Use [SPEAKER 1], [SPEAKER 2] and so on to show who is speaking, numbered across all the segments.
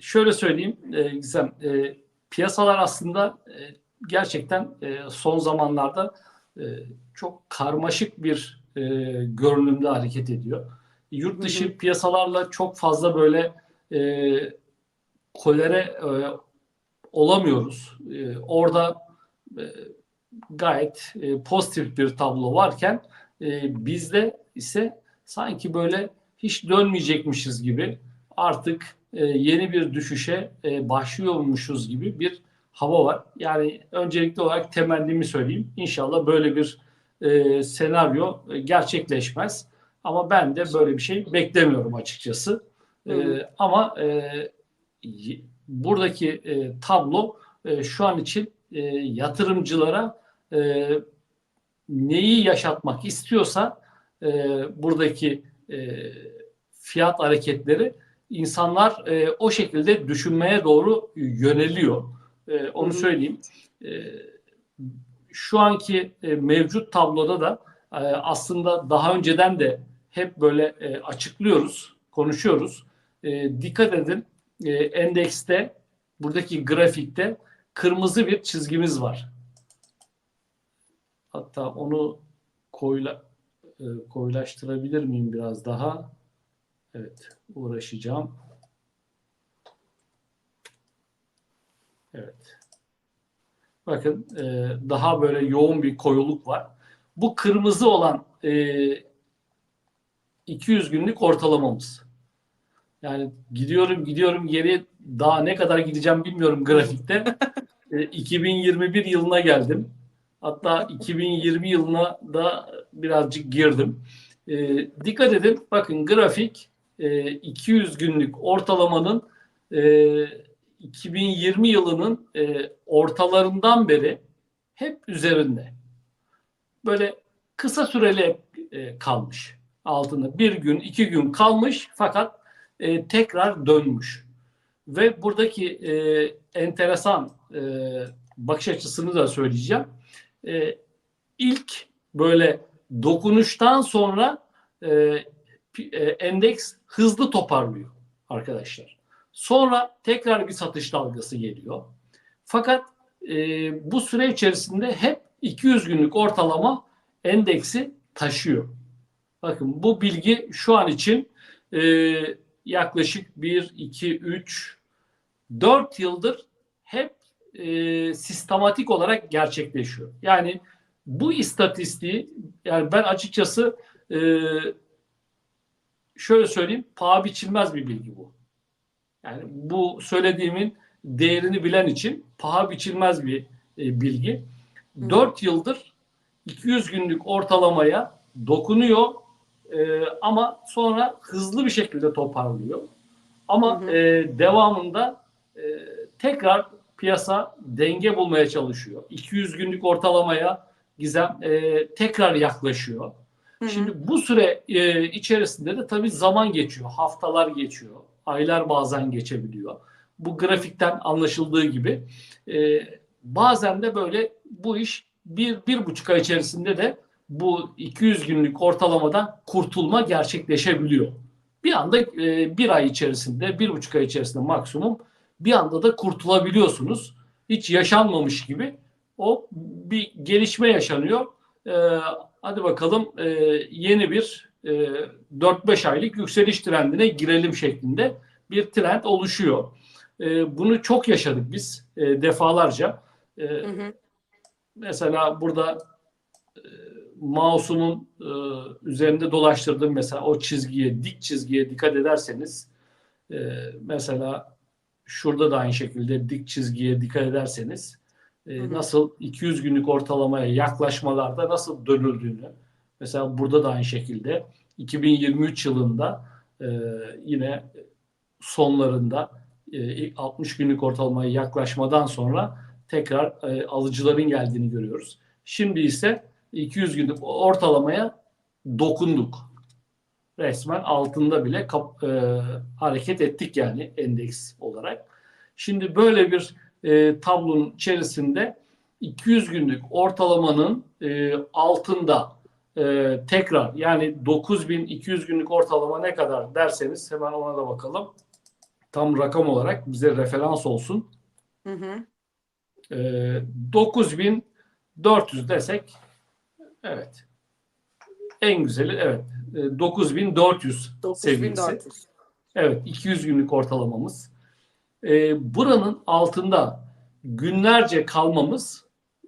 [SPEAKER 1] şöyle söyleyeyim e, Gizem, e, piyasalar aslında e, gerçekten e, son zamanlarda e, çok karmaşık bir e, görünümde hareket ediyor. Yurt dışı
[SPEAKER 2] Hı hı.
[SPEAKER 1] piyasalarla çok fazla böyle e, kolere e, olamıyoruz. E, orada e, gayet e, pozitif bir tablo varken e, bizde ise sanki böyle hiç dönmeyecekmişiz gibi artık e, yeni bir düşüşe e, başlıyormuşuz gibi bir hava var. Yani öncelikli olarak temennimi söyleyeyim. İnşallah böyle bir e, senaryo e, gerçekleşmez. Ama ben de böyle bir şey beklemiyorum açıkçası. E, ama e, buradaki e, tablo e, şu an için e, yatırımcılara e, neyi yaşatmak istiyorsa e, buradaki e, fiyat hareketleri insanlar e, o şekilde düşünmeye doğru yöneliyor. E, onu söyleyeyim. E, şu anki e, mevcut tabloda da e, aslında daha önceden de hep böyle e, açıklıyoruz, konuşuyoruz. E, dikkat edin e, endekste buradaki grafikte kırmızı bir çizgimiz var. Hatta onu koyla, e, koyulaştırabilir miyim biraz daha? Evet, uğraşacağım. Evet. Bakın e, daha böyle yoğun bir koyuluk var. Bu kırmızı olan e, 200 günlük ortalamamız. Yani gidiyorum gidiyorum geri daha ne kadar gideceğim bilmiyorum grafikte. E, 2021 yılına geldim. Hatta 2020 yılına da birazcık girdim. E, dikkat edin bakın grafik e, 200 günlük ortalamanın e, 2020 yılının e, ortalarından beri hep üzerinde. Böyle kısa süreli e, kalmış altında. Bir gün, iki gün kalmış fakat e, tekrar dönmüş. Ve buradaki e, enteresan e, bakış açısını da söyleyeceğim. E, ilk böyle dokunuştan sonra e, e, endeks hızlı toparlıyor arkadaşlar. Sonra tekrar bir satış dalgası geliyor. Fakat e, bu süre içerisinde hep 200 günlük ortalama endeksi taşıyor. Bakın bu bilgi şu an için e, yaklaşık 1, 2, 3, 4 yıldır hep e, sistematik olarak gerçekleşiyor. Yani bu istatistiği yani ben açıkçası e, şöyle söyleyeyim paha biçilmez bir bilgi bu. Yani bu söylediğimin değerini bilen için paha biçilmez bir e, bilgi.
[SPEAKER 2] Hı.
[SPEAKER 1] 4 yıldır 200 günlük ortalamaya dokunuyor e, ama sonra hızlı bir şekilde toparlıyor. Ama
[SPEAKER 2] Hı hı.
[SPEAKER 1] e, devamında e, tekrar piyasa denge bulmaya çalışıyor. 200 günlük ortalamaya Gizem e, tekrar yaklaşıyor. Şimdi bu süre e, içerisinde de tabii zaman geçiyor. Haftalar geçiyor. Aylar bazen geçebiliyor. Bu grafikten anlaşıldığı gibi. E, bazen de böyle bu iş bir, bir buçuk ay içerisinde de bu 200 günlük ortalamadan kurtulma gerçekleşebiliyor. Bir anda e, bir ay içerisinde, bir buçuk ay içerisinde maksimum bir anda da kurtulabiliyorsunuz. Hiç yaşanmamış gibi o bir gelişme yaşanıyor. E, hadi bakalım e, yeni bir e, 4-5 aylık yükseliş trendine girelim şeklinde bir trend oluşuyor. E, bunu çok yaşadık biz e, defalarca. E,
[SPEAKER 2] Hı hı.
[SPEAKER 1] mesela burada e, mouse'umun e, üzerinde dolaştırdığım mesela o çizgiye, dik çizgiye dikkat ederseniz e, mesela şurada da aynı şekilde dik çizgiye dikkat ederseniz e, nasıl 200 günlük ortalamaya yaklaşmalarda nasıl dönüldüğünü mesela burada da aynı şekilde 2023 yılında e, yine sonlarında e, ilk 60 günlük ortalamaya yaklaşmadan sonra tekrar e, alıcıların geldiğini görüyoruz. Şimdi ise 200 günlük ortalamaya dokunduk. Resmen altında bile kap- e, hareket ettik yani endeks olarak. Şimdi böyle bir e, tablonun içerisinde 200 günlük ortalamanın e, altında e, tekrar yani 9200 günlük ortalama ne kadar derseniz hemen ona da bakalım. tam rakam olarak bize referans olsun.
[SPEAKER 2] Hı hı.
[SPEAKER 1] E, 9400 desek evet. En güzeli evet. E, 9400 seviyesi.
[SPEAKER 2] 9400.
[SPEAKER 1] Evet 200 günlük ortalamamız. Ee, buranın altında günlerce kalmamız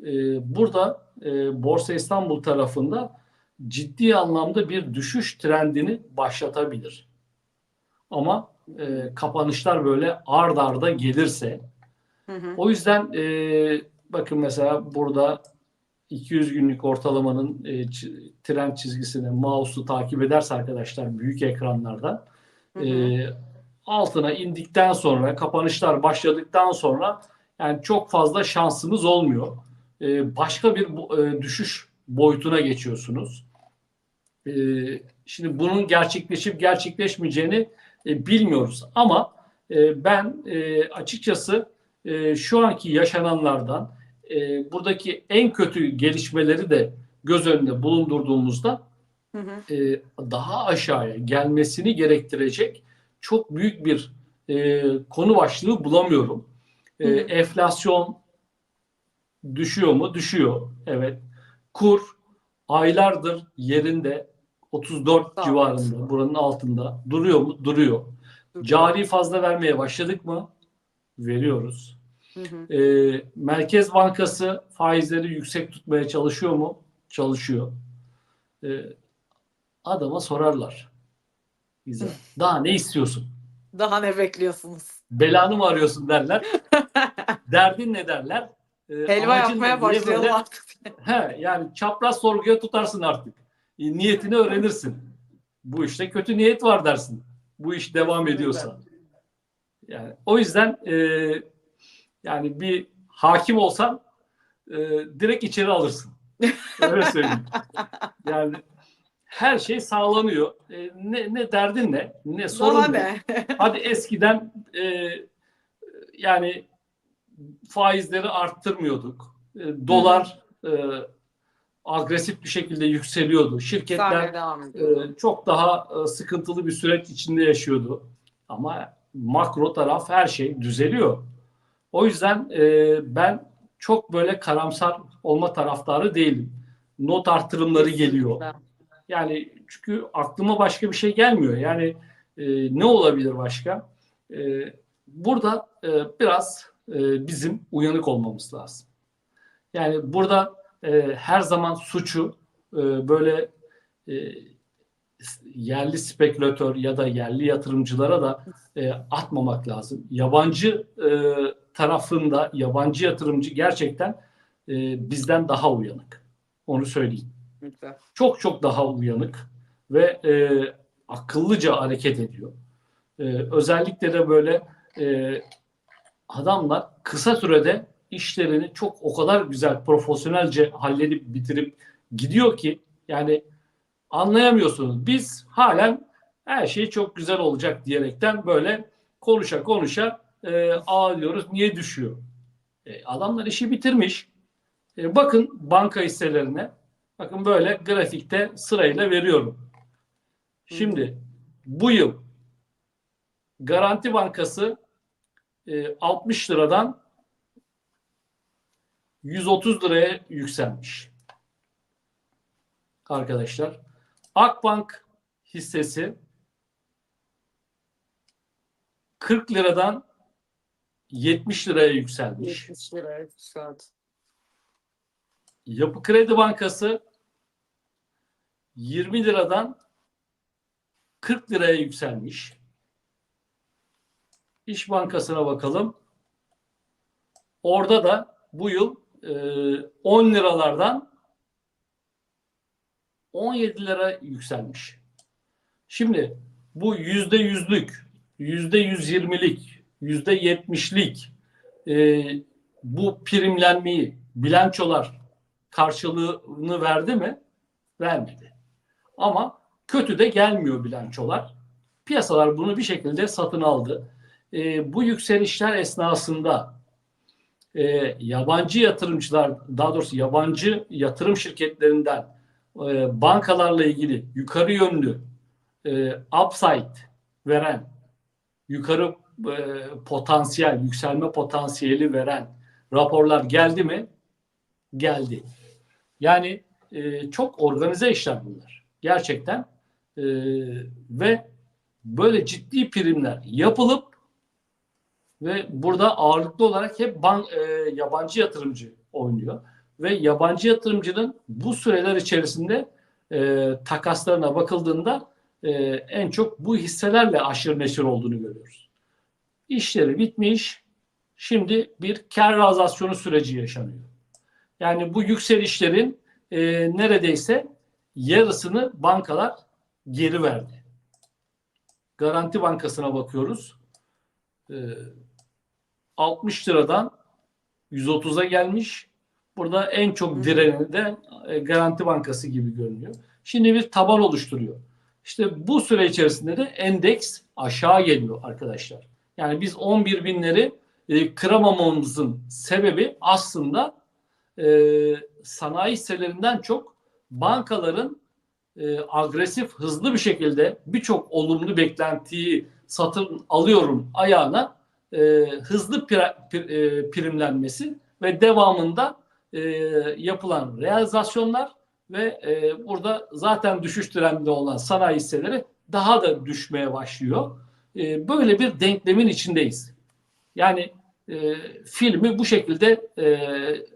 [SPEAKER 1] e, burada e, Borsa İstanbul tarafında ciddi anlamda bir düşüş trendini başlatabilir. Ama e, kapanışlar böyle ard arda gelirse
[SPEAKER 2] Hı hı.
[SPEAKER 1] o yüzden e, bakın mesela burada 200 günlük ortalamanın e, trend çizgisini mouse'u takip ederse arkadaşlar büyük ekranlardan
[SPEAKER 2] Hı hı.
[SPEAKER 1] e, altına indikten sonra kapanışlar başladıktan sonra yani çok fazla şansımız olmuyor. E, başka bir e, düşüş boyutuna geçiyorsunuz. E, şimdi bunun gerçekleşip gerçekleşmeyeceğini e, bilmiyoruz ama e, ben e, açıkçası e, şu anki yaşananlardan e, buradaki en kötü gelişmeleri de göz önünde bulundurduğumuzda
[SPEAKER 2] Hı hı.
[SPEAKER 1] e, daha aşağıya gelmesini gerektirecek çok büyük bir e, konu başlığı bulamıyorum. E, enflasyon düşüyor mu? Düşüyor. Evet. Kur aylardır yerinde 34
[SPEAKER 2] Sabit.
[SPEAKER 1] civarında, buranın altında. Duruyor mu? Duruyor. Cari fazla vermeye başladık mı? Veriyoruz.
[SPEAKER 2] Hı hı.
[SPEAKER 1] E, Merkez Bankası faizleri yüksek tutmaya çalışıyor mu? Çalışıyor. E, adama sorarlar. Güzel. Daha ne istiyorsun?
[SPEAKER 2] Daha ne bekliyorsunuz?
[SPEAKER 1] Belanı mı arıyorsun derler. Derdin ne derler? E,
[SPEAKER 2] Helva yapmaya başlayalım
[SPEAKER 1] böyle-
[SPEAKER 2] artık.
[SPEAKER 1] He, yani çapraz sorguya tutarsın artık. E, niyetini öğrenirsin. Bu işte kötü niyet var dersin. Bu iş devam ediyorsa. Yani o yüzden e, yani bir hakim olsan e, direkt içeri alırsın. Öyle söyleyeyim. Yani her şey sağlanıyor. E, ne, ne derdin ne? Ne sorun
[SPEAKER 2] Daha
[SPEAKER 1] ne?
[SPEAKER 2] ne?
[SPEAKER 1] Hadi eskiden e, yani faizleri arttırmıyorduk. E, dolar e, agresif bir şekilde yükseliyordu. Şirketler e, çok daha e, sıkıntılı bir süreç içinde yaşıyordu. Ama makro taraf her şey düzeliyor. O yüzden e, ben çok böyle karamsar olma taraftarı değilim. Not artırımları geliyor. Yani çünkü aklıma başka bir şey gelmiyor. Yani e, ne olabilir başka? E, burada e, biraz e, bizim uyanık olmamız lazım. Yani burada e, her zaman suçu e, böyle e, yerli spekülatör ya da yerli yatırımcılara da e, atmamak lazım. Yabancı e, tarafında yabancı yatırımcı gerçekten e, bizden daha uyanık. Onu söyleyeyim
[SPEAKER 2] Kesinlikle.
[SPEAKER 1] çok çok daha uyanık ve e, akıllıca hareket ediyor. E, özellikle de böyle e, adamlar kısa sürede işlerini çok o kadar güzel profesyonelce halledip bitirip gidiyor ki yani anlayamıyorsunuz. Biz halen her şey çok güzel olacak diyerekten böyle konuşa konuşa e, ağlıyoruz. Niye düşüyor? E, adamlar işi bitirmiş. E, bakın banka hisselerine. Bakın böyle grafikte sırayla veriyorum. Şimdi bu yıl Garanti Bankası e, 60 liradan 130 liraya yükselmiş. Arkadaşlar. Akbank hissesi 40 liradan 70 liraya yükselmiş.
[SPEAKER 2] 70 lira yükseldi.
[SPEAKER 1] Yapı Kredi Bankası 20 liradan 40 liraya yükselmiş. İş Bankası'na bakalım. Orada da bu yıl e, 10 liralardan 17 lira yükselmiş. Şimdi bu yüzde yüzlük, yüzde yüz yirmilik, yüzde yetmişlik e, bu primlenmeyi bilançolar karşılığını verdi mi? Vermedi. Ama kötü de gelmiyor bilançolar. Piyasalar bunu bir şekilde satın aldı. E, bu yükselişler esnasında e, yabancı yatırımcılar, daha doğrusu yabancı yatırım şirketlerinden e, bankalarla ilgili yukarı yönlü e, upside veren, yukarı e, potansiyel, yükselme potansiyeli veren raporlar geldi mi? Geldi. Yani e, çok organize işler bunlar. Gerçekten. E, ve böyle ciddi primler yapılıp ve burada ağırlıklı olarak hep ban, e, yabancı yatırımcı oynuyor. Ve yabancı yatırımcının bu süreler içerisinde e, takaslarına bakıldığında e, en çok bu hisselerle aşırı neşir olduğunu görüyoruz. İşleri bitmiş. Şimdi bir kar realizasyonu süreci yaşanıyor. Yani bu yükselişlerin e, neredeyse yarısını bankalar geri verdi. Garanti Bankası'na bakıyoruz. E, 60 liradan 130'a gelmiş. Burada en çok direni de e, Garanti Bankası gibi görünüyor. Şimdi bir taban oluşturuyor. İşte bu süre içerisinde de endeks aşağı geliyor arkadaşlar. Yani biz 11 binleri e, kıramamamızın sebebi aslında e, sanayi hisselerinden çok bankaların e, agresif, hızlı bir şekilde birçok olumlu beklentiyi satın alıyorum ayağına e, hızlı pri- pri- e, primlenmesi ve devamında e, yapılan realizasyonlar ve e, burada zaten düşüş trendinde olan sanayi hisseleri daha da düşmeye başlıyor. E, böyle bir denklemin içindeyiz. Yani e, filmi bu şekilde e,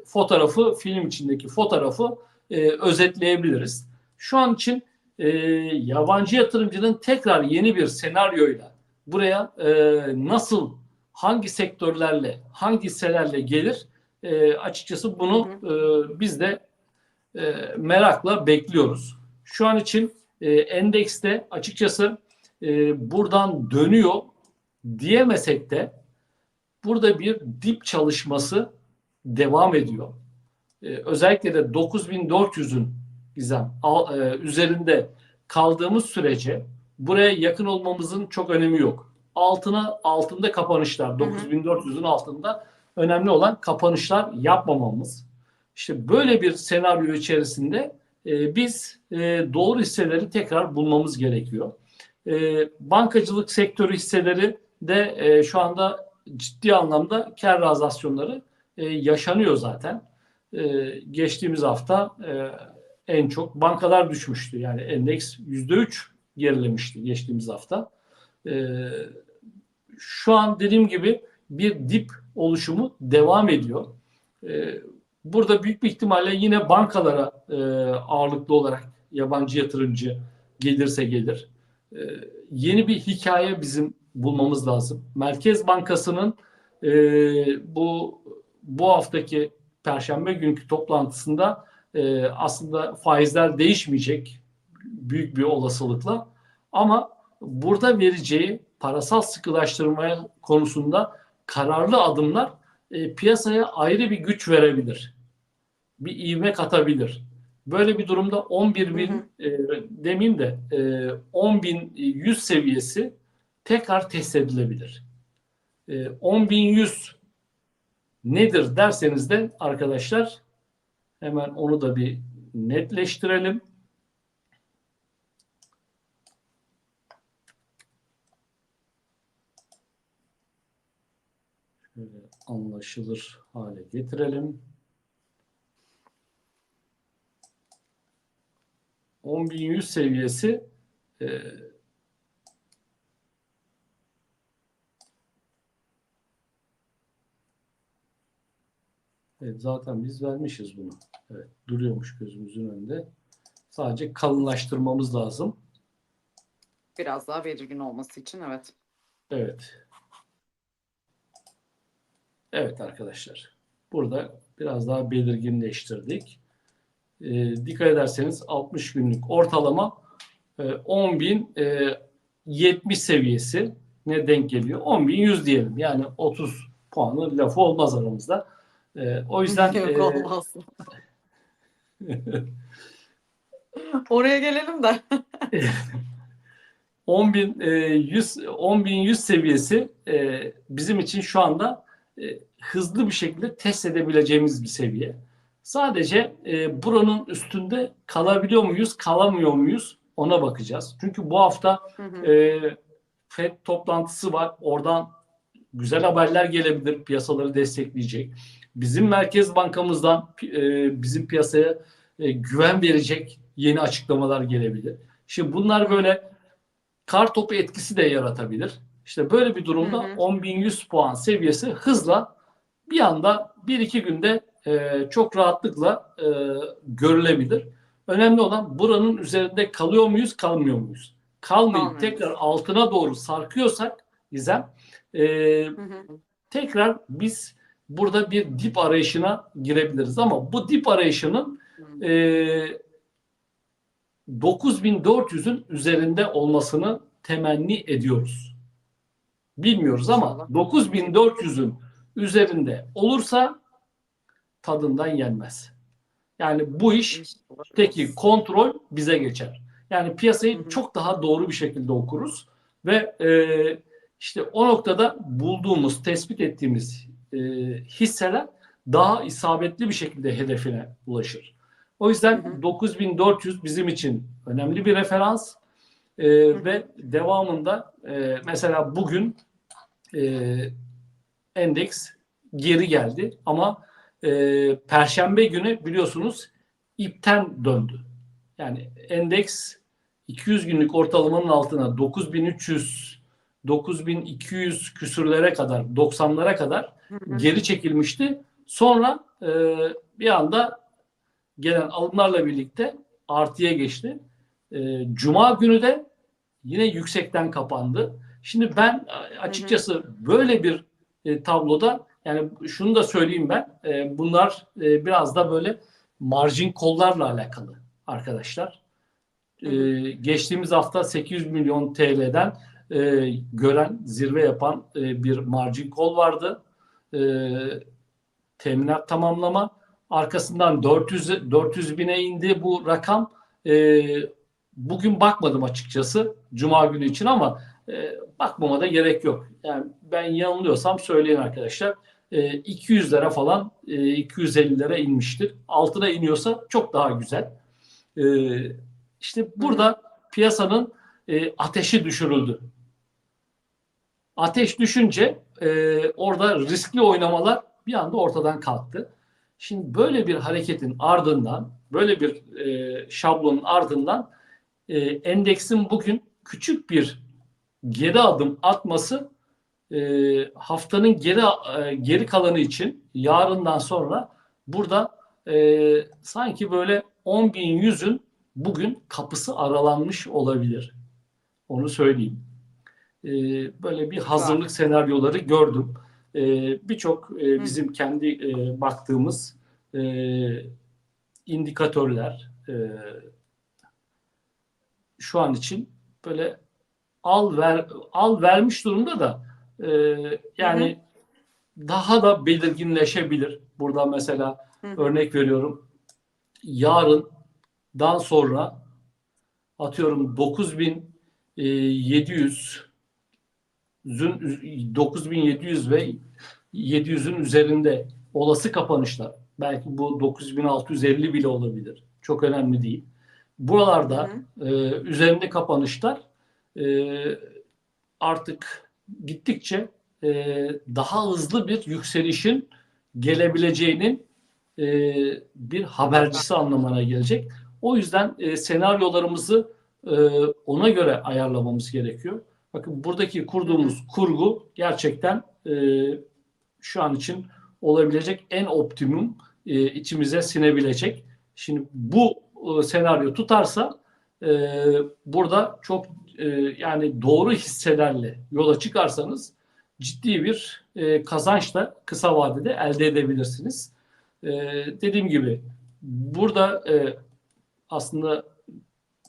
[SPEAKER 1] fotoğrafı, film içindeki fotoğrafı e, özetleyebiliriz. Şu an için e, yabancı yatırımcının tekrar yeni bir senaryoyla buraya e, nasıl, hangi sektörlerle, hangi hisselerle gelir e, açıkçası bunu e, biz de e, merakla bekliyoruz. Şu an için e, endekste açıkçası e, buradan dönüyor diyemesek de burada bir dip çalışması devam ediyor. E, özellikle de 9400'ün gizem e, üzerinde kaldığımız sürece buraya yakın olmamızın çok önemi yok. Altına altında kapanışlar 9400'ün altında önemli olan kapanışlar yapmamamız. İşte böyle bir senaryo içerisinde e, biz e, doğru hisseleri tekrar bulmamız gerekiyor. E, bankacılık sektörü hisseleri de e, şu anda ciddi anlamda kar realizasyonları e, yaşanıyor zaten. E, geçtiğimiz hafta e, en çok bankalar düşmüştü. Yani endeks %3 gerilemişti geçtiğimiz hafta. E, şu an dediğim gibi bir dip oluşumu devam ediyor. E, burada büyük bir ihtimalle yine bankalara e, ağırlıklı olarak yabancı yatırımcı gelirse gelir. E, yeni bir hikaye bizim bulmamız lazım. Merkez Bankası'nın e, bu bu haftaki Perşembe günkü toplantısında e, aslında faizler değişmeyecek büyük bir olasılıkla ama burada vereceği parasal sıkılaştırmaya konusunda kararlı adımlar e, piyasaya ayrı bir güç verebilir. Bir ivme katabilir. Böyle bir durumda 11 bin
[SPEAKER 2] Hı
[SPEAKER 1] e, demeyeyim de e, 10 bin 100 seviyesi tekrar test edilebilir. E, 10 bin 100 nedir derseniz de arkadaşlar hemen onu da bir netleştirelim. Şöyle anlaşılır hale getirelim. 10.100 seviyesi e, Evet, zaten biz vermişiz bunu. Evet, duruyormuş gözümüzün önünde. Sadece kalınlaştırmamız lazım.
[SPEAKER 2] Biraz daha belirgin olması için evet.
[SPEAKER 1] Evet. Evet arkadaşlar. Burada biraz daha belirginleştirdik. Ee, dikkat ederseniz 60 günlük ortalama e, 10.070 seviyesi ne denk geliyor? 10.100 diyelim. Yani 30 puanı lafı olmaz aramızda. Ee, o yüzden
[SPEAKER 2] Yok
[SPEAKER 1] e,
[SPEAKER 2] olmaz. Oraya gelelim de.
[SPEAKER 1] 10.100 10.100 seviyesi e, bizim için şu anda e, hızlı bir şekilde test edebileceğimiz bir seviye. Sadece e, buranın üstünde kalabiliyor muyuz, kalamıyor muyuz ona bakacağız. Çünkü bu hafta
[SPEAKER 2] Hı hı.
[SPEAKER 1] e, FED toplantısı var. Oradan güzel haberler gelebilir, piyasaları destekleyecek. Bizim Merkez Bankamızdan e, bizim piyasaya e, güven verecek yeni açıklamalar gelebilir. Şimdi bunlar böyle kar topu etkisi de yaratabilir. İşte böyle bir durumda
[SPEAKER 2] Hı hı.
[SPEAKER 1] 10.100 puan seviyesi hızla bir anda bir iki günde e, çok rahatlıkla e, görülebilir. Önemli olan buranın üzerinde kalıyor muyuz, kalmıyor muyuz? Kalmayıp
[SPEAKER 2] Kalmıyoruz.
[SPEAKER 1] tekrar altına doğru sarkıyorsak İzem e,
[SPEAKER 2] Hı hı.
[SPEAKER 1] tekrar biz burada bir dip arayışına girebiliriz. Ama bu dip arayışının e, 9400'ün üzerinde olmasını temenni ediyoruz. Bilmiyoruz ama
[SPEAKER 2] İnşallah.
[SPEAKER 1] 9400'ün üzerinde olursa tadından yenmez. Yani bu iş. Peki kontrol bize geçer. Yani piyasayı
[SPEAKER 2] Hı hı.
[SPEAKER 1] çok daha doğru bir şekilde okuruz ve e, işte o noktada bulduğumuz, tespit ettiğimiz e, hisseler daha isabetli bir şekilde hedefine ulaşır. O yüzden
[SPEAKER 2] Hı hı.
[SPEAKER 1] 9400 bizim için önemli bir referans E, ve devamında e, mesela bugün e, endeks geri geldi ama e, Perşembe günü biliyorsunuz ipten döndü. Yani endeks 200 günlük ortalamanın altına 9300 9200 küsürlere kadar 90'lara kadar. Geri çekilmişti. Sonra e, bir anda gelen alımlarla birlikte artıya geçti. E, Cuma günü de yine yüksekten kapandı. Şimdi ben açıkçası böyle bir e, tabloda yani şunu da söyleyeyim ben. e, bunlar e, biraz da böyle marjin kollarla alakalı arkadaşlar. E, geçtiğimiz hafta 800 milyon TL'den e, gören, zirve yapan e, bir marjin kol vardı. E, teminat tamamlama. Arkasından 400 400 bine indi bu rakam. E, bugün bakmadım açıkçası Cuma günü için ama e, bakmama da gerek yok. Yani ben yanılıyorsam söyleyin arkadaşlar. E, 200 lira falan e, 250 lira inmiştir. Altına iniyorsa çok daha güzel. E, işte burada piyasanın e, ateşi düşürüldü. Ateş düşünce e, orada riskli oynamalar bir anda ortadan kalktı. Şimdi böyle bir hareketin ardından, böyle bir e, şablonun ardından e, endeksin bugün küçük bir geri adım atması e, haftanın geri e, geri kalanı için yarından sonra burada e, sanki böyle 10.100'ün bugün kapısı aralanmış olabilir. Onu söyleyeyim. E, böyle bir hazırlık senaryoları gördüm. E, Birçok e, bizim kendi e, baktığımız e, indikatörler e, şu an için böyle al ver al vermiş durumda da e, yani daha da belirginleşebilir. Burada mesela
[SPEAKER 2] Hı hı.
[SPEAKER 1] örnek veriyorum. Yarından sonra atıyorum 9700 9700 ve 700'ün üzerinde olası kapanışlar. Belki bu 9650 bile olabilir. Çok önemli değil. Buralarda
[SPEAKER 2] Hı
[SPEAKER 1] e, üzerinde kapanışlar e, artık gittikçe e, daha hızlı bir yükselişin gelebileceğinin e, bir habercisi anlamına gelecek. O yüzden e, senaryolarımızı e, ona göre ayarlamamız gerekiyor. Bakın buradaki kurduğumuz kurgu gerçekten e, şu an için olabilecek en optimum e, içimize sinebilecek. Şimdi bu e, senaryo tutarsa e, burada çok e, yani doğru hisselerle yola çıkarsanız ciddi bir e, kazanç da kısa vadede elde edebilirsiniz. E, dediğim gibi burada e, aslında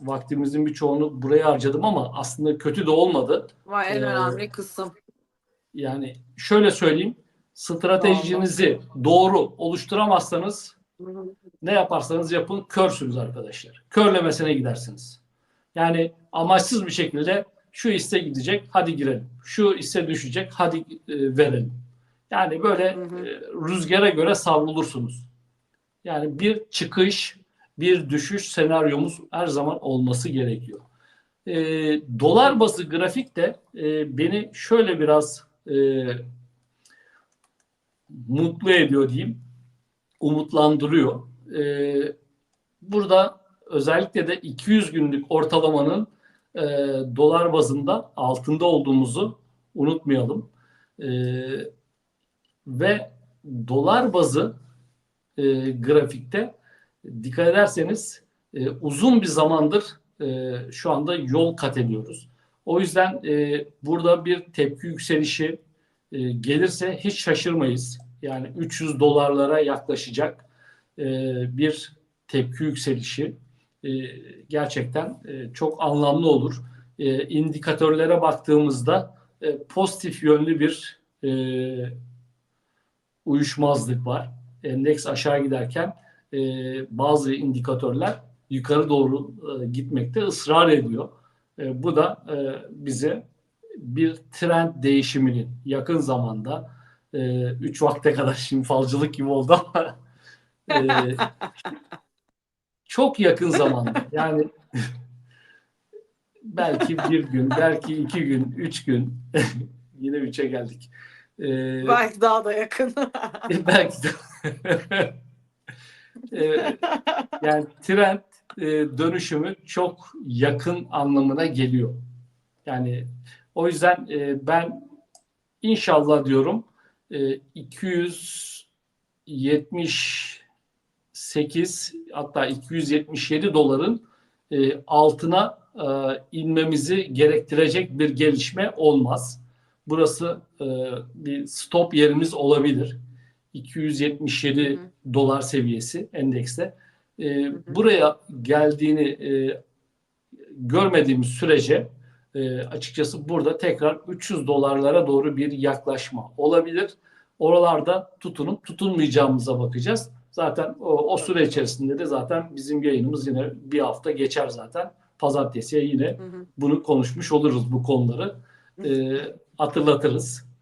[SPEAKER 1] vaktimizin bir çoğunu buraya harcadım ama aslında kötü de olmadı.
[SPEAKER 2] Vay en
[SPEAKER 1] Ee,
[SPEAKER 2] önemli kısım.
[SPEAKER 1] Yani şöyle söyleyeyim, stratejinizi doğru oluşturamazsanız
[SPEAKER 2] Hı hı.
[SPEAKER 1] ne yaparsanız yapın körsünüz arkadaşlar. Körlemesine gidersiniz. Yani amaçsız bir şekilde şu hisse gidecek hadi girelim. Şu hisse düşecek hadi e, verelim. Yani böyle
[SPEAKER 2] Hı hı.
[SPEAKER 1] e, rüzgara göre savrulursunuz. Yani bir çıkış, bir düşüş senaryomuz her zaman olması gerekiyor. E, dolar bazı grafik de e, beni şöyle biraz e, mutlu ediyor diyeyim. Umutlandırıyor. E, burada özellikle de 200 günlük ortalamanın e, dolar bazında altında olduğumuzu unutmayalım. E, ve dolar bazı e, grafikte dikkat ederseniz e, uzun bir zamandır e, şu anda yol kat ediyoruz. O yüzden e, burada bir tepki yükselişi e, gelirse hiç şaşırmayız. Yani 300 dolarlara yaklaşacak e, bir tepki yükselişi e, gerçekten e, çok anlamlı olur. E, indikatörlere baktığımızda e, pozitif yönlü bir e, uyuşmazlık var. Endeks aşağı giderken e, bazı indikatörler yukarı doğru e, gitmekte ısrar ediyor. E, bu da e, bize bir trend değişiminin yakın zamanda 3 vakte kadar şimdi falcılık gibi oldu ama e, çok yakın zamanda yani belki bir gün, belki iki gün, üç gün yine üçe geldik. E,
[SPEAKER 2] Belki daha da yakın.
[SPEAKER 1] e, belki de E, yani trend e, dönüşümü çok yakın anlamına geliyor. Yani o yüzden e, ben inşallah diyorum e, 278 hatta 277 doların e, altına e, inmemizi gerektirecek bir gelişme olmaz. Burası e, bir stop yerimiz olabilir. 277
[SPEAKER 2] Hı hı.
[SPEAKER 1] dolar seviyesi endekste. E,
[SPEAKER 2] hı.
[SPEAKER 1] buraya geldiğini e, görmediğimiz sürece e, açıkçası burada tekrar 300 dolarlara doğru bir yaklaşma olabilir. Oralarda tutunup tutunmayacağımıza bakacağız. Zaten o, o süre içerisinde de zaten bizim yayınımız yine bir hafta geçer zaten. Pazartesiye yine
[SPEAKER 2] Hı hı.
[SPEAKER 1] bunu konuşmuş oluruz bu konuları. E, hatırlatırız.